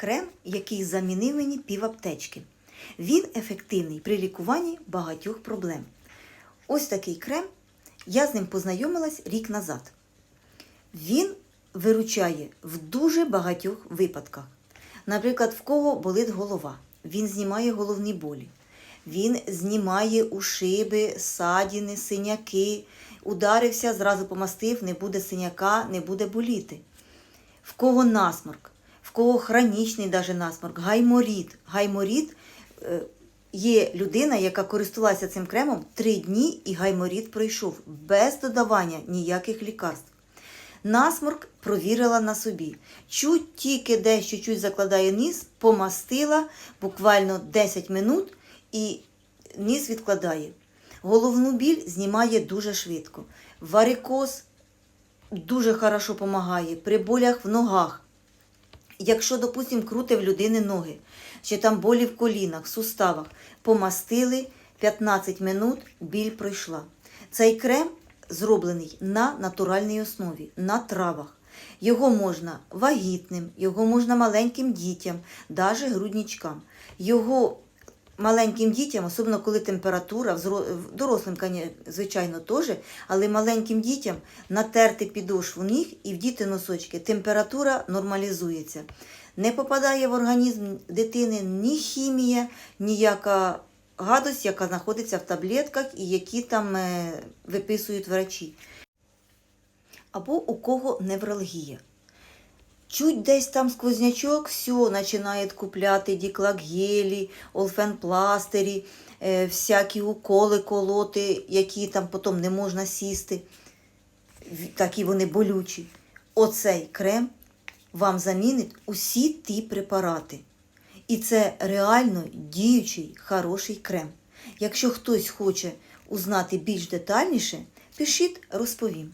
крем, який замінив мені піваптечки. Він ефективний при лікуванні багатьох проблем. Ось такий крем. Я з ним познайомилась рік назад. Він виручає в дуже багатьох випадках. Наприклад, в кого болить голова, він знімає головні болі, він знімає ушиби, садіни, синяки, ударився, зразу помастив, не буде синяка, не буде боліти. В кого насморк, кого хронічний даже насморк, гайморід. Гайморід е, є людина, яка користувалася цим кремом три дні, і гайморід пройшов без додавання ніяких лікарств. Насморк провірила на собі. Чуть тільки десь чуть закладає ніс, помастила буквально 10 минут і ніс відкладає. Головну біль знімає дуже швидко. Варикоз дуже хорошо допомагає при болях в ногах. Якщо, допустимо, крути в людини ноги, чи там болі в колінах, суставах, помастили 15 минут, біль пройшла. Цей крем зроблений на натуральній основі, на травах. Його можна вагітним, його можна маленьким дітям, навіть груднічкам. Його маленьким дітям, особливо коли температура, дорослим, звичайно, теж, але маленьким дітям натерти підошву ніг і вдіти носочки, температура нормалізується. Не попадає в організм дитини ні хімія, ніяка гадость, яка знаходиться в таблетках і які там е, виписують врачі. Або у кого невралгія. Чуть десь там сквознячок, все, починають купляти діклакгелі, олфенпластирі, е, всякі уколи колоти, які там потім не можна сісти. Такі вони болючі. Оцей крем вам замінить усі ті препарати. І це реально діючий хороший крем. Якщо хтось хоче узнати більш детальніше, пишіть, розповім.